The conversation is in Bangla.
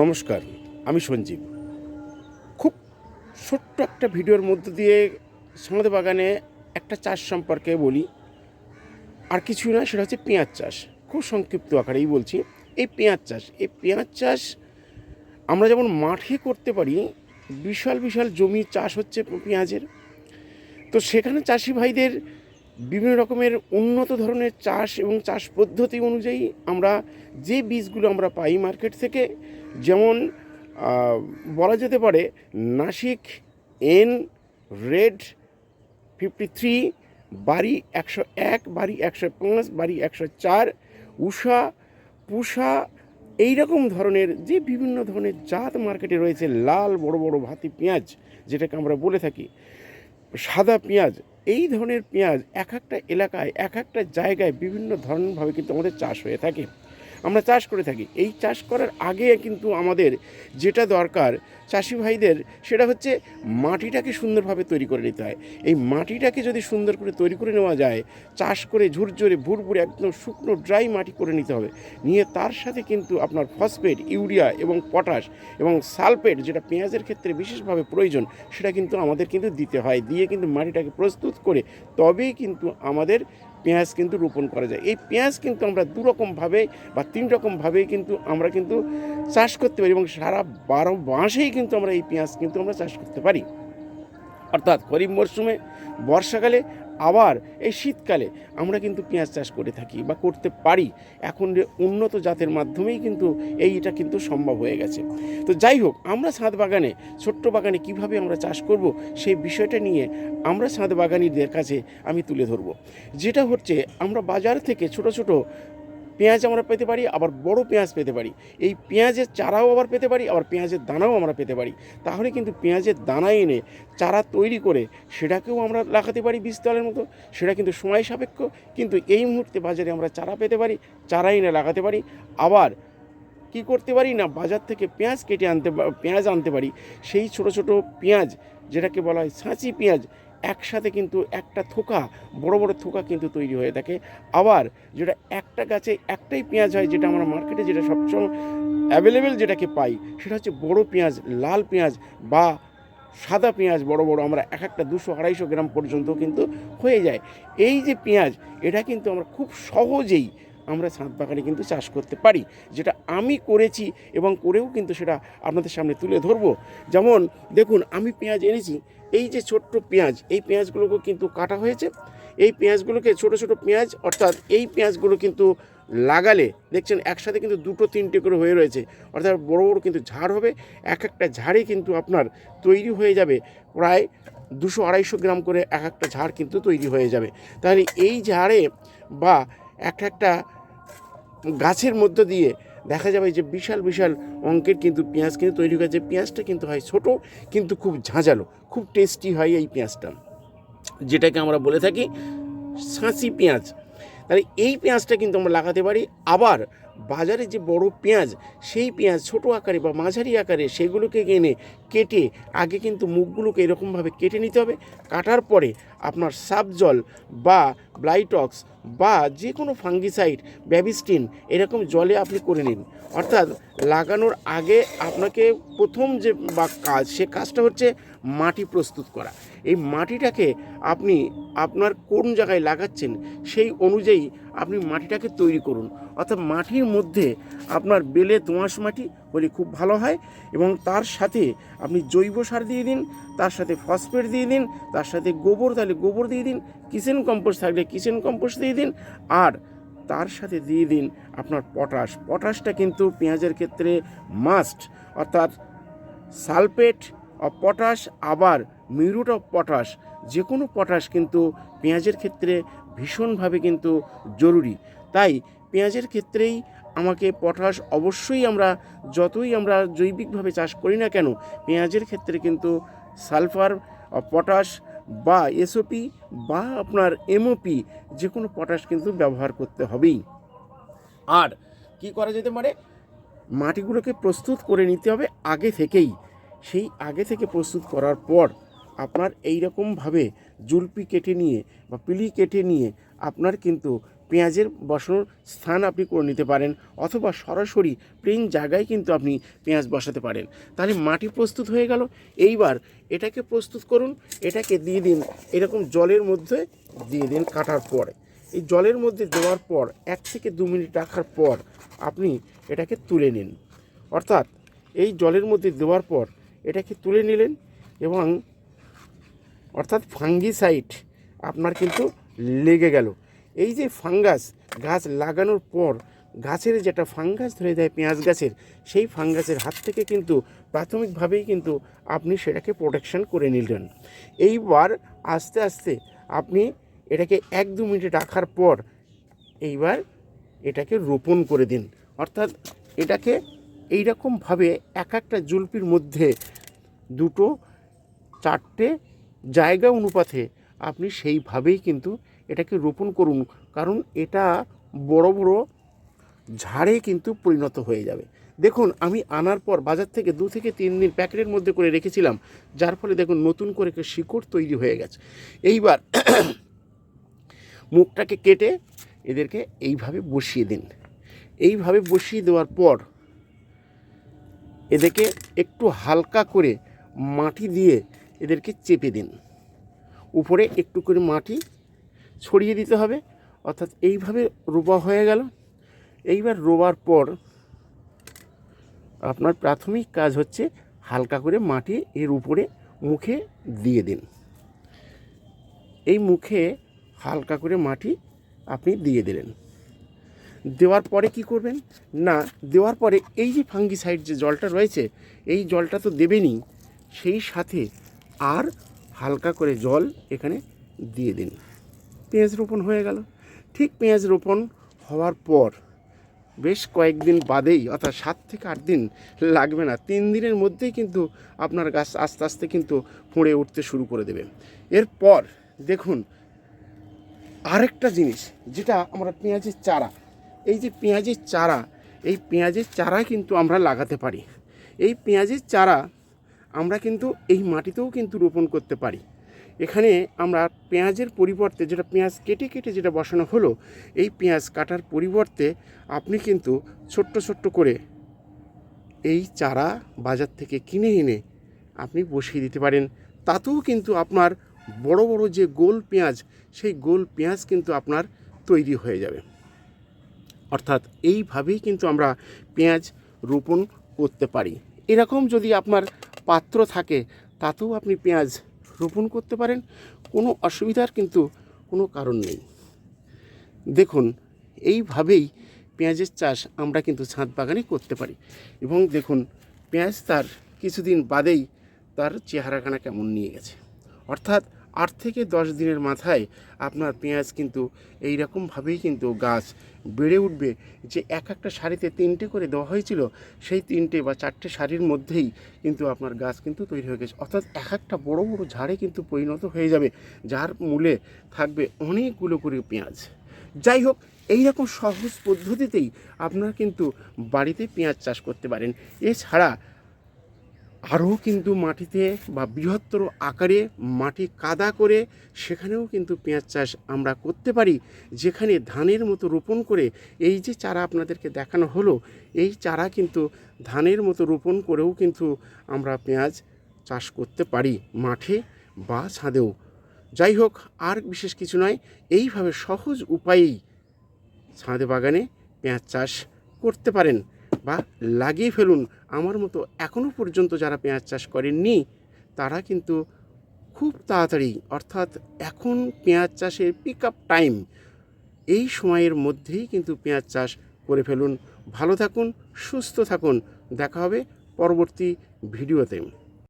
নমস্কার, আমি সঞ্জীব। খুব ছোট্ট একটা ভিডিওর মধ্য দিয়ে সমাধ বাগানে একটা চাষ সম্পর্কে বলি। আর কিছু না সেটা হচ্ছে পেঁয়াজ চাষ। খুব সংক্ষিপ্ত আকারেই বলছি। এই পেঁয়াজ চাষ, এই পেঁয়াজ চাষ আমরা যেমন মাঠে করতে পারি, বিশাল বিশাল জমি চাষ হচ্ছে পেঁয়াজের। তো সেখানে চাষি ভাইদের বিভিন্ন রকমের উন্নত ধরনের চাষ এবং চাষ পদ্ধতি অনুযায়ী আমরা যে বীজগুলো আমরা পাই মার্কেট থেকে যেমন বলা যেতে পারে Nashik N red fifty three, বাড়ি একশো এক, বাড়ি একশো পাঁচ, বাড়ি একশো চার, উষা, পুষা এই রকম ধরনের যে বিভিন্ন ধরনের জাত মার্কেটে রয়েছে, লাল, বড় বড় ভাতি পেঁয়াজ, যেটাকে আমরা বলে থাকি, সাদা পেঁয়াজ, এই ধরনের পেঁয়াজ এক একটা এলাকায়, এক একটা জায়গায় বিভিন্ন ধরনভাবে কিন্তু আমাদের চাষ হয়ে থাকে। আমরা চাষ করে থাকি। এই চাষ করার আগে কিন্তু আমাদের যেটা দরকার চাষি ভাইদের, সেটা হচ্ছে মাটিটাকে সুন্দরভাবে তৈরি করে নিতে হয়। এই মাটিটাকে যদি সুন্দর করে তৈরি করে নেওয়া যায়, চাষ করে ঝুরঝুরে ভুরভুরে একদম শুকনো ড্রাই মাটি করে নিতে হবে। নিয়ে তার সাথে কিন্তু আপনার ফসফেট ইউরিয়া এবং পটাশ এবং সালফেট যেটা পেঁয়াজের ক্ষেত্রে বিশেষভাবে প্রয়োজন, সেটা কিন্তু আমাদের কিন্তু দিতে হয়। দিয়ে কিন্তু মাটিটাকে প্রস্তুত করে তবেই কিন্তু আমাদের পেঁয়াজ কিন্তু রোপণ করা যায়। এই পেঁয়াজ কিন্তু আমরা দুরকমভাবে বা তিন রকমভাবেই কিন্তু আমরা কিন্তু চাষ করতে পারি এবং সারা বারো মাসেই কিন্তু আমরা এই পেঁয়াজ কিন্তু আমরা চাষ করতে পারি। অর্থাৎ খরিফ মরশুমে, বর্ষাকালে আবার এই শীতকালে আমরা কিন্তু পেঁয়াজ চাষ করে থাকি বা করতে পারি। এখন উন্নত জাতের মাধ্যমেই কিন্তু এইটা কিন্তু সম্ভব হয়ে গেছে। তো যাই হোক, আমরা ছাদ বাগানে, ছোট্ট বাগানে কীভাবে আমরা চাষ করব সেই বিষয়টা নিয়ে আমরা ছাদ বাগানিদের কাছে আমি তুলে ধরব। যেটা হচ্ছে, আমরা বাজার থেকে ছোট ছোট পেঁয়াজ আমরা পেতে পারি, আবার বড় পেঁয়াজ পেতে পারি। এই পেঁয়াজের চারাও আবার পেতে পারি, আবার পেঁয়াজের দানাও আমরা পেতে পারি। তাহলে কিন্তু পেঁয়াজের দানা এনে চারা তৈরি করে সেটাকেও আমরা লাগাতে পারি বীজতলের মতো। সেটা কিন্তু সময় সাপেক্ষ, কিন্তু এই মুহূর্তে বাজারে আমরা চারা পেতে পারি, চারা এনে লাগাতে পারি। আবার কি করতে পারি না, বাজার থেকে পেঁয়াজ কেটে আনতে পেঁয়াজ আনতে পারি। সেই ছোট ছোট পেঁয়াজ, যেটাকে বলা হয় ছাঁচি পেঁয়াজ একসাথে কিন্তু একটা থোকা, বড় বড় থোকা কিন্তু তৈরি হয়ে থাকে। আবার যেটা একটা গাছে একটাই পেঁয়াজ হয়, যেটা আমরা মার্কেটে যেটা সবসময় অ্যাভেলেবেল যেটাকে পাই, সেটা হচ্ছে বড় পেঁয়াজ, লাল পেঁয়াজ বা সাদা পেঁয়াজ বড় বড়, আমরা এক একটা দুশো আড়াইশো গ্রাম পর্যন্ত কিন্তু হয়ে যায়। এই যে পেঁয়াজ, এটা কিন্তু আমরা খুব সহজেই আমরা ছাদ বাগানে কিন্তু চাষ করতে পারি। যেটা আমি করেছি এবং করেও কিন্তু সেটা আপনাদের সামনে তুলে ধরবো। যেমন দেখুন, আমি পেঁয়াজ এনেছি এই যে ছোট্ট পেঁয়াজ, এই পেঁয়াজগুলোকে কিন্তু কাটা হয়েছে। এই পেঁয়াজগুলোকে ছোট ছোট পেঁয়াজ, অর্থাৎ এই পেঁয়াজগুলো কিন্তু লাগালে, দেখছেন একসাথে কিন্তু দুটো তিনটে করে হয়ে রয়েছে। অর্থাৎ বড় বড় কিন্তু ঝাড় হবে, এক একটা ঝাড়ে কিন্তু আপনার তৈরি হয়ে যাবে প্রায় দুশো আড়াইশো গ্রাম করে এক একটা ঝাড় কিন্তু তৈরি হয়ে যাবে। তাহলে এই ঝাড়ে বা এক একটা গাছের মধ্য দিয়ে দেখা যাবে যে বিশাল বিশাল অঙ্কের কিন্তু পেঁয়াজ কিন্তু তৈরি হয়ে যায় পেঁয়াজটা কিন্তু হয় ছোট, কিন্তু খুব ঝাঁঝালো, খুব টেস্টি হয় এই পেঁয়াজটা। যেটাকে আমরা বলে থাকি সাঁচি পেঁয়াজ। তাহলে এই পেঁয়াজটা কিন্তু আমরা লাগাতে পারি। আবার বাজারে যে বড় পেঁয়াজ, সেই পেঁয়াজ ছোট আকারে বা মাঝারি আকারে সেগুলোকে এনে কেটে আগে কিন্তু মুখগুলোকে এরকমভাবে কেটে নিতে হবে। কাটার পরে আপনার সাব জল বা ব্লাইটক্স বা যে কোনো ফাঙ্গিসাইড, ব্যাবিস্টিন এরকম জলে আপনি করে নিন। অর্থাৎ লাগানোর আগে আপনাকে প্রথম যে বা কাজ, সে কাজটা হচ্ছে মাটি প্রস্তুত করা। এই মাটিটাকে আপনি আপনার কোন জায়গায় লাগাচ্ছেন সেই অনুযায়ী আপনি মাটিটাকে তৈরি করুন। অর্থাৎ মাটির মধ্যে আপনার বেলে দোঁয়াশ মাটি হলে খুব ভালো হয় এবং তার সাথে আপনি জৈব সার দিয়ে দিন, তার সাথে ফসফেট দিয়ে দিন, তার সাথে গোবর, তাহলে গোবর দিয়ে দিন, কিচেন কম্পোস্ট থাকলে কিচেন কম্পোস্ট দিয়ে দিন আর তার সাথে দিয়ে দিন আপনার পটাশ। পটাশটা কিন্তু পেঁয়াজের ক্ষেত্রে মাস্ট অর্থাৎ সালফেট অফ পটাশ আবার মিউরেট অফ পটাশ যে কোনো পটাশ কিন্তু পেঁয়াজের ক্ষেত্রে ভীষণভাবে কিন্তু জরুরি। তাই পেঁয়াজের ক্ষেত্রেই আমাকে পটাশ অবশ্যই আমরা যতই আমরা জৈবিকভাবে চাষ করি না কেন পেঁয়াজের ক্ষেত্রে কিন্তু সালফার পটাশ বা এসওপি বা আপনার এমওপি যে কোনো পটাশ কিন্তু ব্যবহার করতে হবেই। আর কি করা যেতে পারে? মাটিগুলোকে প্রস্তুত করে নিতে হবে আগে থেকেই। সেই আগে থেকে প্রস্তুত করার পর আপনার এই রকমভাবে জুলপি কেটে নিয়ে বা পিলি কেটে নিয়ে আপনার কিন্তু পেঁয়াজের বসানোর স্থান আপনি করে নিতে পারেন অথবা সরাসরি প্লেন জায়গায় কিন্তু আপনি পেঁয়াজ বসাতে পারেন। তাহলে মাটি প্রস্তুত হয়ে গেল। এইবার এটাকে প্রস্তুত করুন। এটাকে দিয়ে দিন এরকম জলের মধ্যে দিয়ে দিন কাটার পরে। এই জলের মধ্যে দেওয়ার পর এক থেকে দু মিনিট রাখার পর আপনি এটাকে তুলে নিন। অর্থাৎ এই জলের মধ্যে দেওয়ার পর এটাকে তুলে নিলেন এবং অর্থাৎ ফাঙ্গিসাইড আপনার কিন্তু লেগে গেল। এই যে ফাঙ্গাস গাছ লাগানোর পর গাছের যেটা ফাঙ্গাস ধরে দেয় পেঁয়াজ গাছের, সেই ফাঙ্গাসের হাত থেকে কিন্তু প্রাথমিকভাবেই কিন্তু আপনি সেটাকে প্রোটেকশন করে নিলেন। এইবার আস্তে আস্তে আপনি এটাকে এক দু মিনিট রাখার পর এইবার এটাকে রোপণ করে দিন। অর্থাৎ এটাকে এইরকমভাবে এক একটা জুলপির মধ্যে দুটো, চারটে জায়গা অনুপাতে আপনি সেইভাবেই কিন্তু এটাকে রোপণ করুন, কারণ এটা বড় বড় ঝাড়ে কিন্তু পরিণত হয়ে যাবে। দেখুন, আমি আনার পর বাজার থেকে দু থেকে তিন দিন প্যাকেটের মধ্যে করে রেখেছিলাম, যার ফলে দেখুন নতুন করে শিকড় তৈরি হয়ে গেছে। এইবার মুখটাকে কেটে এদেরকে এইভাবে বসিয়ে দিন। এইভাবে বসিয়ে দেওয়ার পর এদেরকে একটু হালকা করে মাটি দিয়ে এদেরকে চেপে দিন। উপরে একটু করে মাটি ছড়িয়ে দিতে হবে। অর্থাৎ এইভাবে রোবা হয়ে গেল। এইবার রোবার পর আপনার প্রাথমিক কাজ হচ্ছে হালকা করে মাটি এর উপরে মুখে দিয়ে দিন। এই মুখে হালকা করে মাটি আপনি দিয়ে দিলেন। দেওয়ার পরে কি করবেন? না, দেওয়ার পরে এই যে ফাঙ্গিসাইড যে জলটা রয়েছে, এই জলটা তো দেবেনই, সেই সাথে আর হালকা করে জল এখানে দিয়ে দিন। পেঁয়াজ রোপণ হয়ে গেল। ঠিক পেঁয়াজ রোপণ হওয়ার পর বেশ কয়েকদিন বাদেই, অর্থাৎ সাত থেকে আট দিন লাগবে না, তিন দিনের মধ্যেই কিন্তু আপনার গাছ আস্তে আস্তে কিন্তু ফুঁড়ে উঠতে শুরু করে দেবে। এরপর দেখুন, আরেকটা জিনিস যেটা আমরা পেঁয়াজের চারা, এই যে পেঁয়াজের চারা, এই পেঁয়াজের চারা কিন্তু আমরা লাগাতে পারি। এই পেঁয়াজের চারা আমরা কিন্তু এই মাটিতেও কিন্তু রোপণ করতে পারি। এখানে আমরা পেঁয়াজের পরিবর্তে যেটা পেঁয়াজ কেটে কেটে যেটা বসানো হলো, এই পেঁয়াজ কাটার পরিবর্তে আপনি কিন্তু ছোট্ট ছোট্ট করে এই চারা বাজার থেকে কিনে এনে আপনি বসিয়ে দিতে পারেন। তাতেও কিন্তু আপনার বড় বড় যে গোল পেঁয়াজ, সেই গোল পেঁয়াজ কিন্তু আপনার তৈরি হয়ে যাবে। অর্থাৎ এইভাবেই কিন্তু আমরা পেঁয়াজ রোপণ করতে পারি। এরকম যদি আপনার পাত্র থাকে, তাতেও আপনি পেঁয়াজ রোপণ করতে পারেন, কোনো অসুবিধার কিন্তু কোনো কারণ নেই। দেখুন, এইভাবেই পেঁয়াজের চাষ আমরা কিন্তু ছাদ বাগানে করতে পারি। এবং দেখুন, পেঁয়াজ তার কিছুদিন বাদেই তার চেহারাখানা কেমন নিয়ে গেছে। অর্থাৎ আট থেকে দশ দিনের মাথায় আপনার পেঁয়াজ কিন্তু এই রকমভাবেই কিন্তু গাছ বেড়ে উঠবে। যে এক একটা শাড়িতে তিনটে করে দেওয়া হয়েছিল, সেই তিনটে বা চারটে শাড়ির মধ্যেই কিন্তু আপনার গাছ কিন্তু তৈরি হয়ে গেছে। অর্থাৎ এক একটা বড় বড় ঝাড়ে কিন্তু পরিণত হয়ে যাবে, যার মূলে থাকবে অনেকগুলো করে পেঁয়াজ। যাই হোক এই রকম সহজ পদ্ধতিতেই আপনারা কিন্তু বাড়িতে পেঁয়াজ চাষ করতে পারেন। এছাড়া আরও কিন্তু মাটিতে বা বৃহত্তর আকারে মাটি কাদা করে সেখানেও কিন্তু পেঁয়াজ চাষ আমরা করতে পারি, যেখানে ধানের মতো রোপণ করে এই যে চারা আপনাদেরকে দেখানো হলো, এই চারা কিন্তু ধানের মতো রোপণ করেও কিন্তু আমরা পেঁয়াজ চাষ করতে পারি মাঠে বা ছাদেও। যাই হোক, আর বিশেষ কিছু নয়, এইভাবে সহজ উপায়েই ছাদে বাগানে পেঁয়াজ চাষ করতে পারেন। বা লাগিয়ে ফেলুন। আমার মতো এখনও পর্যন্ত যারা পেঁয়াজ চাষ করেননি, তারা কিন্তু খুব তাড়াতাড়ি, অর্থাৎ এখন পেঁয়াজ চাষের পিক আপ টাইম এই সময়ের মধ্যেই কিন্তু পেঁয়াজ চাষ করে ফেলুন। ভালো থাকুন, সুস্থ থাকুন। দেখা হবে পরবর্তী ভিডিওতে